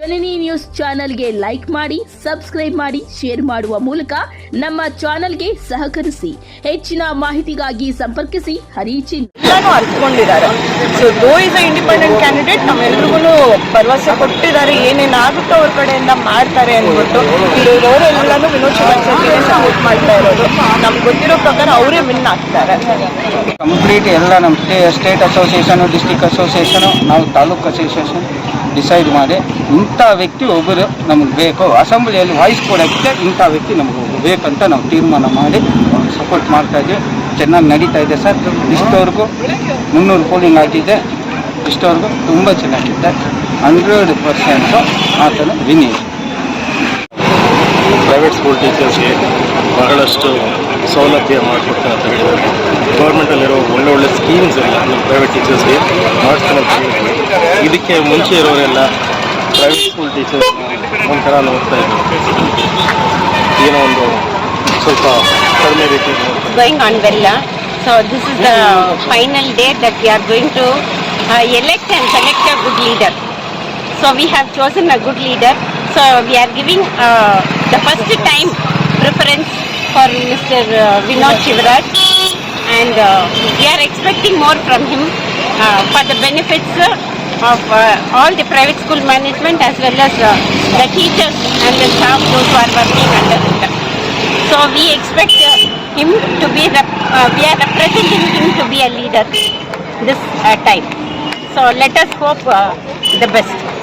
ಜನನಿ news ಚಾನೆಲ್ಗೆ like ಮಾಡಿ subscribe ಮಾಡಿ ಶೇರ್ ಮಾಡುವ ಮೂಲಕ ನಮ್ಮ ಚಾನೆಲ್ಗೆ ಸಹಕರಿಸಿ. ಹೆಚ್ಚಿನ ಮಾಹಿತಿಗಾಗಿ ಸಂಪರ್ಕಿಸಿ. ಹರಿಚಿನ್ ಎಲ್ಲಾನು ಅರ್ಥಕೊಂಡಿದ್ದಾರೆ so though is a independent candidate ನಮ್ಮೆಲ್ರಿಗೂ ಭರವಸೆ ಕೊಟ್ಟಿದ್ದಾರೆ. ಏನೇನಾಗುತ್ತೋ ಅವ್ರ ಕಡೆಯಿಂದ ಮಾಡ್ತಾರೆ ಅಂದ್ಬಿಟ್ಟು ಇರೋರೆಲ್ಲಾನು ವಿನೋದ್ ಶಿವಸೇನೆಗೆ ಸಪೋರ್ಟ್ ಮಾಡ್ತಾ ಇರೋದು. ನಮ್ಗೆ ಗೊತ್ತಿರೋ ಪ್ರಕಾರ ಅವರೇ ವಿನ್ ಆಗ್ತಾರೆ. ಕಂಪ್ಲೀಟ್ ಎಲ್ಲ ನಮ್ಮ ಸ್ಟೇಟ್ ಅಸೋಸಿಯೇಷನು ಡಿಸ್ಟಿಕ್ ಅಸೋಸಿಯೇಷನು ನಾವು ತಾಲೂಕು ಅಸೋಸಿಯೇಷನ್ ಡಿಸೈಡ್ ಮಾಡಿ ಇಂಥ ವ್ಯಕ್ತಿ ಒಬ್ಬರು ನಮಗೆ ಬೇಕು. ಅಸೆಂಬ್ಲಿಯಲ್ಲಿ ವಾಯ್ಸ್ ಕೊಡೋಕ್ಕೆ ಇಂಥ ವ್ಯಕ್ತಿ ನಮಗೆ ಬೇಕಂತ ನಾವು ತೀರ್ಮಾನ ಮಾಡಿ ಸಪೋರ್ಟ್ ಮಾಡ್ತಾ ಇದ್ದೀವಿ ಚೆನ್ನಾಗಿ ನಡೀತಾ ಇದೆ ಸರ್. ಇಷ್ಟವರೆಗೂ ಮುನ್ನೂರು ಪೋಲಿಂಗ್ ಆಗಿದೆ. ಇಷ್ಟವರೆಗೂ ತುಂಬ ಚೆನ್ನಾಗಿದೆ. ಹಂಡ್ರೆಡ್ ಪರ್ಸೆಂಟು ಆತನ ವಿನ್ ಇದೆ ಪ್ರೈವೇಟ್ ಸ್ಕೂಲ್ ಟೀಚರ್ಸ್ಗೆ ಬಹಳಷ್ಟು ಸೌಲಭ್ಯ ಮಾಡಿಕೊಡ್ತಾ ಅಂತ ಹೇಳಿದ್ದಾರೆ. ಗೌರ್ಮೆಂಟಲ್ಲಿರೋ ಒಳ್ಳೆ ಒಳ್ಳೆ ಸ್ಕೀಮ್ಸ್ ಎಲ್ಲ ಪ್ರೈವೇಟ್ ಟೀಚರ್ಸ್ಗೆ ಹೇಳಿದ್ದಾರೆ ಇದಕ್ಕೆ ಮುಂಚೆ ಇರೋರೆಲ್ಲ ಪ್ರೈವೇಟ್ ಸ್ಕೂಲ್ ಟೀಚರ್ಸ್ ಒಂಥರ ನೋಡ್ತಾ ಇದ್ರು. ಏನೋ ಒಂದು ಸ್ವಲ್ಪ ಕಡಿಮೆ ರೀತಿ So this is the final day that we are going to uh, elect and select a good leader. So we have chosen a good leader. So we are uh, the first time preference for Mr. Uh, Vinod Shivraj and uh, we are expecting more from him uh, for the benefits of uh, all the private school management as well as uh, the teachers and the staff those who are working under him. So we expect uh, him to be, uh, we are representing him to be a leader this uh, time. So let us hope uh, the best.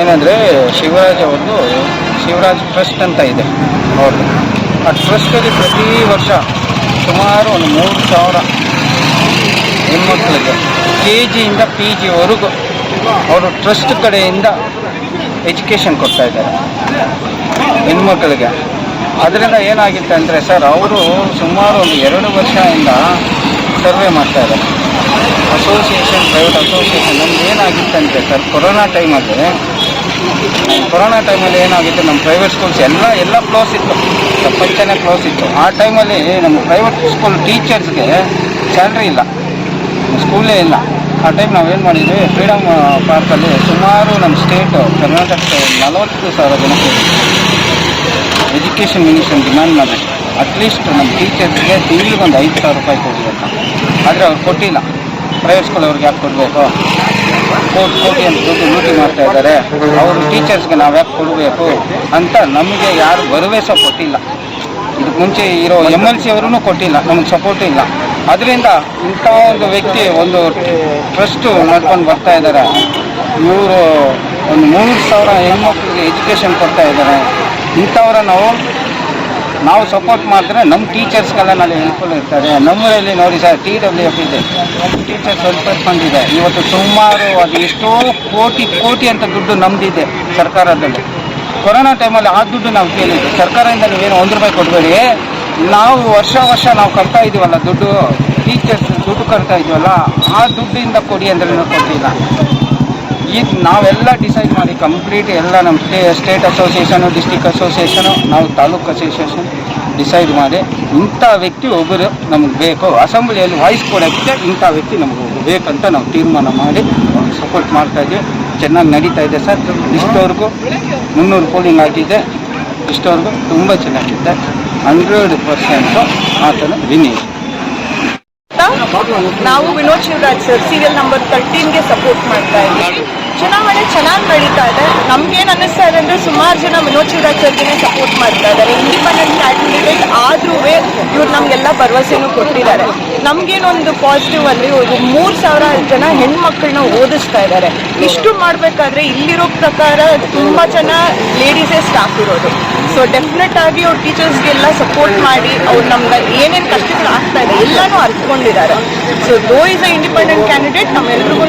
ಏನಂದರೆ ಶಿವರಾಜ್ ಅವ್ರದ್ದು Shivraj trust ಅಂತ ಇದೆ ಅವ್ರದ್ದು. ಆ ಟ್ರಸ್ಟಲ್ಲಿ ಪ್ರತಿ ವರ್ಷ ಸುಮಾರು ಒಂದು ಮೂರು ಸಾವಿರ ಹೆಣ್ಮಕ್ಳಿಗೆ ಕೆ ಜಿಯಿಂದ ಪಿ ಜಿವರೆಗೂ ಅವರು ಟ್ರಸ್ಟ್ ಕಡೆಯಿಂದ ಎಜುಕೇಷನ್ ಕೊಡ್ತಾ ಇದ್ದಾರೆ ಹೆಣ್ಮಕ್ಳಿಗೆ. ಅದರಿಂದ ಏನಾಗಿತ್ತು ಅಂದರೆ ಸರ್, ಅವರು ಸುಮಾರು ಒಂದು ಎರಡು ವರ್ಷದಿಂದ ಸರ್ವೆ ಮಾಡ್ತಾ ಇದ್ದಾರೆ. ಅಸೋಸಿಯೇಷನ್ ಪ್ರೈವೇಟ್ ಅಸೋಸಿಯೇಷನ್ ನಮ್ದು ಏನಾಗಿತ್ತಂದರೆ ಸರ್, ಕೊರೋನಾ ಟೈಮಲ್ಲಿ ಕೊರೋನಾ ಟೈಮಲ್ಲಿ ಏನಾಗಿತ್ತು, ನಮ್ಮ ಪ್ರೈವೇಟ್ ಸ್ಕೂಲ್ಸ್ ಎಲ್ಲ ಎಲ್ಲ ಕ್ಲೋಸ್ ಇತ್ತು. ಪ್ರಪಂಚನೇ ಕ್ಲೋಸ್ ಇತ್ತು. ಆ ಟೈಮಲ್ಲಿ ನಮ್ಮ ಪ್ರೈವೇಟ್ ಸ್ಕೂಲ್ ಟೀಚರ್ಸ್ಗೆ ಸ್ಯಾಲ್ರಿ ಇಲ್ಲ. ಸ್ಕೂಲೇ ಇಲ್ಲ. ಆ ಟೈಮ್ ನಾವೇನು ಮಾಡಿದ್ವಿ ಫ್ರೀಡಮ್ ಪಾರ್ಕಲ್ಲಿ ಸುಮಾರು ನಮ್ಮ ಸ್ಟೇಟು ಕರ್ನಾಟಕ ನಲವತ್ತು ಸಾವಿರ ಜನಕ್ಕೆ ಎಜುಕೇಷನ್ ಮಿನಿಸ್ಟರ್ ಡಿಮ್ಯಾಂಡ್ ಮಾಡಿ ಅಟ್ಲೀಸ್ಟ್ ನಮ್ಮ ಟೀಚರ್ಸ್ಗೆ ತಿಂಗಳಿಗೆ ಒಂದು ಐದು ಸಾವಿರ ರೂಪಾಯಿ ಕೊಡಿ ಅಂತ ಆದರೆ ಅವ್ರು ಕೊಟ್ಟಿಲ್ಲ. ಪ್ರೈವೇಟ್ ಸ್ಕೂಲ್ ಅವ್ರಿಗೆ ಯಾಕೆ ಕೊಡಬೇಕು? ಕೋಟಿ ಕೋಟಿ ಅಂತ ದುಡ್ಡು ಲೂಟಿ ಮಾಡ್ತಾ ಇದ್ದಾರೆ. ಅವರು ಟೀಚರ್ಸ್ಗೆ ನಾವು ಯಾಕೆ ಕೊಡಬೇಕು ಅಂತ ನಮಗೆ ಯಾರು ಭರವಸೆ ಕೊಟ್ಟಿಲ್ಲ. ಇದಕ್ಕೆ ಮುಂಚೆ ಇರೋ ಎಂ ಎಲ್ ಸಿ ಅವರೂ ಕೊಟ್ಟಿಲ್ಲ, ನಮಗೆ ಸಪೋರ್ಟ್ ಇಲ್ಲ. ಅದರಿಂದ ಇಂಥ ಒಂದು ವ್ಯಕ್ತಿ ಒಂದು ಟ್ರಸ್ಟು ನಡ್ಕೊಂಡು ಬರ್ತಾ ಇದ್ದಾರೆ. ಇವರು ಒಂದು ಮೂರು ಸಾವಿರ ಹೆಣ್ಮಕ್ಳಿಗೆ ಎಜುಕೇಷನ್ ಕೊಡ್ತಾ ಇದ್ದಾರೆ. ಇಂಥವ್ರ ನಾವು ನಾವು ಸಪೋರ್ಟ್ ಮಾಡಿದ್ರೆ ನಮ್ಮ ಟೀಚರ್ಸ್ಗೆಲ್ಲ ನಾಳೆ ಹೆಲ್ಪ್ಫುಲ್ ಇರ್ತಾರೆ. ನಮ್ಮೂರಲ್ಲಿ ನೋಡಿ ಸರ್ ಟಿ ಡಬ್ಲ್ಯೂ ಎಫ್ ಇದೆ. ಟೀಚರ್ಸ್ ವೆಲ್ಫೇರ್ ಬಂದಿದೆ ಇವತ್ತು ಸುಮಾರು ಅದು ಎಷ್ಟೋ ಕೋಟಿ ಕೋಟಿ ಅಂತ ದುಡ್ಡು ನಮ್ಮದಿದೆ ಸರ್ಕಾರದಲ್ಲಿ. ಕೊರೋನಾ ಟೈಮಲ್ಲಿ ಆ ದುಡ್ಡು ನಾವು ಕೇಳಿದ್ವಿ. ಸರ್ಕಾರದಿಂದ ನೀವೇನು ಒಂದು ರೂಪಾಯಿ ಕೊಡಬೇಡಿ. ನಾವು ವರ್ಷ ವರ್ಷ ನಾವು ಕಟ್ತಾ ಇದ್ದೀವಲ್ಲ ದುಡ್ಡು ಟೀಚರ್ಸ್ ದುಡ್ಡು ಕಟ್ತಾ ಇದೀವಲ್ಲ, ಆ ದುಡ್ಡಿಂದ ಕೊಡಿ ಅಂದ್ರೆ ಕೊಟ್ಟಿಲ್ಲ ಇದು ನಾವೆಲ್ಲ ಡಿಸೈಡ್ ಮಾಡಿ ಕಂಪ್ಲೀಟ್ ಎಲ್ಲ ನಮ್ಮ stay state association district association ನಾವು ತಾಲೂಕು ಅಸೋಸಿಯೇಷನ್ ಡಿಸೈಡ್ ಮಾಡಿ ಇಂಥ ವ್ಯಕ್ತಿ ಒಬ್ಬರು ನಮ್ಗೆ ಬೇಕು. ಅಸೆಂಬ್ಲಿಯಲ್ಲಿ ವಾಯ್ಸ್ ಕೊಡೋಕ್ಕೆ ಇಂಥ ವ್ಯಕ್ತಿ ನಮಗೆ ಬೇಕಂತ ನಾವು ತೀರ್ಮಾನ ಮಾಡಿ ಸಪೋರ್ಟ್ ಮಾಡ್ತಾಯಿದ್ವಿ ಚೆನ್ನಾಗಿ ನಡೀತಾ ಇದೆ ಸರ್. ಇಷ್ಟವರೆಗೂ ಮುನ್ನೂರು ಪೋಲಿಂಗ್ ಆಗಿದೆ. ಇಷ್ಟವರೆಗೂ ತುಂಬ ಚೆನ್ನಾಗಿದೆ. ಹಂಡ್ರೆಡ್ ಪರ್ಸೆಂಟು ಆತನ ವಿನ್ ಇದೆ ನಾವು Vinod Shivaraj sir serial number ತರ್ಟೀನ್ಗೆ support ಮಾಡ್ತಾ ಇದ್ದೀವಿ. ಚುನಾವಣೆ ಚೆನ್ನಾಗಿ ನಡೀತಾ ಇದೆ. ನಮ್ಗೇನ್ ಅನ್ನಿಸ್ತಾ ಇದೆ ಅಂದ್ರೆ ಸುಮಾರು ಜನ ವಿನೋದ್ ಶಿವರಾಜ್ ಸರ್ಗೆ ಸಪೋರ್ಟ್ ಮಾಡ್ತಾ ಇದ್ದಾರೆ. ಇಂಡಿಪೆಂಡೆಂಟ್ ಕ್ಯಾಂಡಿಡೇಟ್ ಆದ್ರೂ ಇವ್ರು ನಮ್ಗೆಲ್ಲ ಭರವಸೆನೂ ಕೊಟ್ಟಿದ್ದಾರೆ. ನಮ್ಗೇನೊಂದು ಪಾಸಿಟಿವ್ ಅಲ್ಲಿ ಇವರು ಮೂರ್ ಸಾವಿರ ಜನ ಹೆಣ್ಮಕ್ಳನ್ನ ಓದಿಸ್ತಾ ಇದ್ದಾರೆ. ಇಷ್ಟು ಮಾಡ್ಬೇಕಾದ್ರೆ ಇಲ್ಲಿರೋ ಪ್ರಕಾರ ತುಂಬಾ ಜನ ಲೇಡೀಸೇ ಸ್ಟಾಫ್ ಇರೋದು. ಸೊ ಡೆಫಿನೆಟ್ ಆಗಿ ಅವ್ರ ಟೀಚರ್ಸ್ಗೆಲ್ಲ ಸಪೋರ್ಟ್ ಮಾಡಿ ಅವ್ರು ನಮ್ಗೆ ಏನೇನು ಕಷ್ಟಗಳು ಆಗ್ತಾ ಇದೆ ಎಲ್ಲಾನು ಅರ್ತ್ಕೊಂಡಿದ್ದಾರೆ. So though is a independent candidate ನಮ್ಮೆಲ್ರಿಗೂ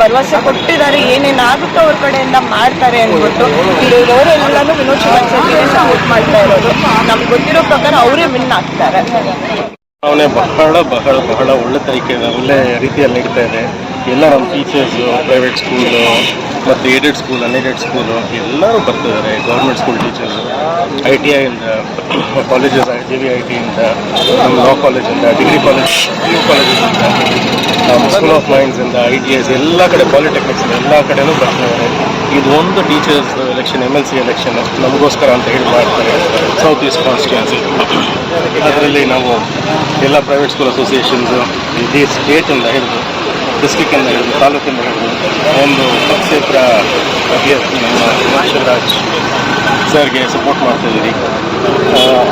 ಭರವಸೆ ಕೊಟ್ಟಿದ್ದಾರೆ ಏನೇನಾಗುತ್ತೋ ಅವ್ರ ಕಡೆಯಿಂದ ಮಾಡ್ತಾರೆ ಅಂದ್ಬಿಟ್ಟು ಇಲ್ಲಿರೋರೆಲ್ಲನೂ ವಿನೋದ್ ಶಿವರಾಜ್ ಸರ್ಗೆ ಸಪೋರ್ಟ್ ಮಾಡ್ತಾ ಇರೋದು. ನಮ್ಗೆ ಗೊತ್ತಿರೋ ಪ್ರಕಾರ ಅವರೇ ವಿನ್ ಆಗ್ತಾರೆ. ಬಹಳ ಬಹಳ ಬಹಳ ಒಳ್ಳೆ ತರೀಕೆ ಒಳ್ಳೆ ರೀತಿಯಲ್ಲಿ ನಡೀತಾ ಇದೆ. ಎಲ್ಲ ನಮ್ಮ ಟೀಚರ್ಸು ಪ್ರೈವೇಟ್ ಸ್ಕೂಲು ಮತ್ತು ಏಡೆಡ್ ಸ್ಕೂಲ್ ಅನ್ಏಡೆಡ್ ಸ್ಕೂಲು ಎಲ್ಲರೂ ಬರ್ತಿದ್ದಾರೆ government school teachers I T ಐಯಿಂದ colleges I G V I ಟಿಯಿಂದ ನಮ್ಮ ಲಾ ಕಾಲೇಜಿಂದ ಡಿಗ್ರಿ ಕಾಲೇಜ್ ಯು ಕಾಲೇಜಸಿಂದ ನಮ್ಮ ಸ್ಕೂಲ್ ಆಫ್ ಮೈನ್ಸಿಂದ ಐ ಟಿ ಎಸ್ ಎಲ್ಲ ಕಡೆ ಪಾಲಿಟೆಕ್ನಿಕ್ಸ್ ಎಲ್ಲ ಕಡೆನೂ ಬರ್ತಿದ್ದಾರೆ ಇದು ಒಂದು teachers election M L C election ನಮಗೋಸ್ಕರ ಅಂತ ಹೇಳಿ ಮಾಡ್ತಾರೆ ಸೌತ್ ಈಸ್ಟ್ ಕಾನ್ಸ್ಟಿಟ್ಯೂನ್ಸಿ ಅದರಲ್ಲಿ ನಾವು ಎಲ್ಲ ಪ್ರೈವೇಟ್ ಸ್ಕೂಲ್ ಅಸೋಸಿಯೇಷನ್ಸು ಇಡೀ ಸ್ಟೇಟಿಂದ ಹಿಡಿದು ಡಿಸ್ಟಿಕ್ಕಿಂದ ಹಿಡಿದು ತಾಲೂಕಿಂದ ಹಿಡಿದು ಒಂದು ಪಕ್ಷೇತರ ಅಭ್ಯರ್ಥಿ ನಮ್ಮ ಸರ್ಗೆ ಸಪೋರ್ಟ್ ಮಾಡ್ತಾಯಿದ್ದೀರಿ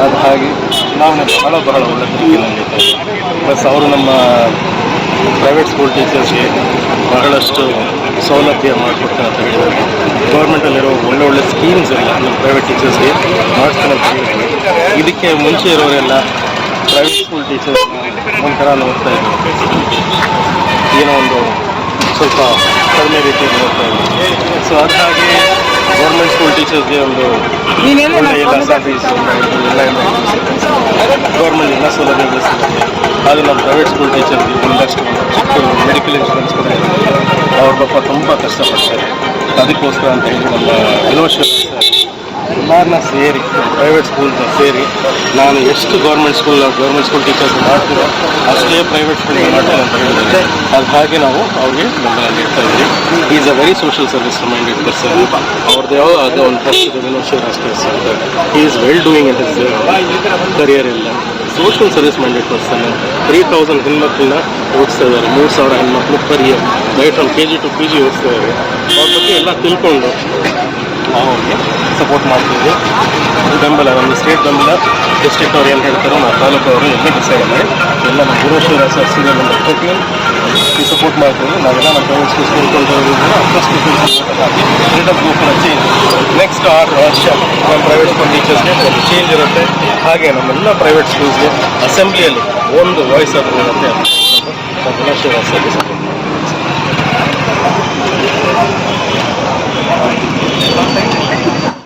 ಅದು ಹಾಗೆ ಚುನಾವಣೆ ಬಹಳ ಬಹಳ ಒಳ್ಳೆ ನಡೀತಾ ಪ್ಲಸ್ ಅವರು ನಮ್ಮ ಪ್ರೈವೇಟ್ ಸ್ಕೂಲ್ ಟೀಚರ್ಸ್ಗೆ ಬಹಳಷ್ಟು ಸೌಲಭ್ಯ ಮಾಡಿಕೊಡ್ತಾರೆ ಅಂತ ಹೇಳಿದ್ದಾರೆ. ಗೌರ್ಮೆಂಟಲ್ಲಿರೋ ಒಳ್ಳೆ ಒಳ್ಳೆ ಸ್ಕೀಮ್ಸ್ ಎಲ್ಲ ನಮ್ಮ ಪ್ರೈವೇಟ್ ಟೀಚರ್ಸ್ಗೆ ಮಾಡ್ತಾರೆ ಅಂತ ಹೇಳಿದ್ದಾರೆ. ಇದಕ್ಕೆ ಮುಂಚೆ ಇರೋರೆಲ್ಲ ಪ್ರೈವೇಟ್ ಸ್ಕೂಲ್ ಟೀಚರ್ಸ್ ಒಂಥರ ನೋಡ್ತಾ ಇದ್ರು. ಏನೋ ಒಂದು ಸ್ವಲ್ಪ ಕಡಿಮೆ ರೀತಿಯಲ್ಲಿ ನೋಡ್ತಾ ಇದೆ ಸೊ ಅದಕ್ಕಾಗಿ ಹಾಗೆ ಗೌರ್ಮೆಂಟ್ ಸ್ಕೂಲ್ ಟೀಚರ್ಸ್ಗೆ ಒಂದು ಎಲ್ಲ ಸರ್ವಿಸ್ ಎಲ್ಲ ಗೌರ್ಮೆಂಟ್ ಎಲ್ಲ ಸೌಲಭ್ಯಗಳು ಸಿಗುತ್ತೆ. ಅದು ನಮ್ಮ ಪ್ರೈವೇಟ್ ಸ್ಕೂಲ್ ಟೀಚರ್ಗೆ ಒಂದಷ್ಟು ಚಿಕ್ಕ ಮೆಡಿಕಲ್ ಇನ್ಶೂರೆನ್ಸ್ ಕೂಡ ಇದೆ ಅವ್ರ ಪಾಪ ತುಂಬ ಕಷ್ಟಪಡ್ತಾರೆ. ಅದಕ್ಕೋಸ್ಕರ ಅಂತ ಹೇಳಿ ನಮ್ಮ ವಿನೋದ್ ಶಿವರಾಜ್ ಸರ್ ಪ್ರೈವೇಟ್ ಸ್ಕೂಲ್ನ ಸೇರಿ ನಾನು ಎಷ್ಟು government school government school teachers ಮಾಡ್ತೀರೋ ಅಷ್ಟೇ ಪ್ರೈವೇಟ್ ಸ್ಕೂಲ್ ಮಾಡ್ತೇನೆ ಅಂತ ಹೇಳಿದ್ರೆ ಅದು ಹಾಗೆ ನಾವು ಅವ್ರಿಗೆ ಬೆಂಬಲ ನೀಡ್ತಾ ಇದ್ದೀವಿ. Is a very social service minded person ಅವ್ರದ್ದು ಯಾವ ಅದು ಒಂದು ಅಂತ he is well doing it is career ಎಲ್ಲ. Social service minded person three thousand ಹೆಣ್ಮಕ್ಳನ್ನ ಓದಿಸ್ತಾ ಇದ್ದಾರೆ. ಮೂರು ಸಾವಿರ ಹೆಣ್ಮಕ್ಳು per year right from K G to P G ಓದಿಸ್ತಾ ಇದ್ದಾರೆ. ಅವ್ರ ಬಗ್ಗೆ ಎಲ್ಲ ತಿಳ್ಕೊಂಡು ನಾವು ಅವ್ರಿಗೆ ಸಪೋರ್ಟ್ ಮಾಡ್ತೀವಿ. ಬೆಂಬಲ, ನಮ್ಮ ಸ್ಟೇಟ್ ಬೆಂಬಲ ಡಿಸ್ಟ್ರಿಕ್ಟ್ ಅವ್ರು ಏನು ಹೇಳ್ತಾರೋ ನಮ್ಮ ತಾಲೂಕು ಅವರು ಎಲ್ಲ ಡಿಸೈಡ್ ಆಗಿದೆ ಎಲ್ಲ ನಮ್ಮ ಗುರುಶ್ವರ ಸರ್ ಸೀರಿಯಲ್ ನಂಬರ್ ಕೊಟ್ಟು ಈ ಸಪೋರ್ಟ್ ಮಾಡ್ತೀವಿ. ನಾವೆಲ್ಲ ನಮ್ಮ ಪ್ರೈವೇಟ್ ಸ್ಕೂಲ್ಸ್ ಕೇಳ್ಕೊಳ್ತಾ ಫ್ರೀಡಮ್ ಗ್ರೂಪ್ ಚೇಂಜ್ ನೆಕ್ಸ್ಟ್ ಆರು ವರ್ಷ ನಮ್ಮ ಪ್ರೈವೇಟ್ ಸ್ಕೂಲ್ ಟೀಚರ್ಸ್ಗೆ ಒಂದು ಚೇಂಜ್ ಇರುತ್ತೆ. ಹಾಗೆ ನಮ್ಮೆಲ್ಲ ಪ್ರೈವೇಟ್ ಸ್ಕೂಲ್ಸ್ಗೆ ಅಸೆಂಬ್ಲಿಯಲ್ಲಿ ಒಂದು ವಾಯ್ಸ್ ಆದರೂ ಇರುತ್ತೆ. ನಮ್ಮ ಗುಣಶ್ವರ ಸರ್ಗೆ ಸಪೋರ್ಟ್ ಮಾಡ್ತೀವಿ.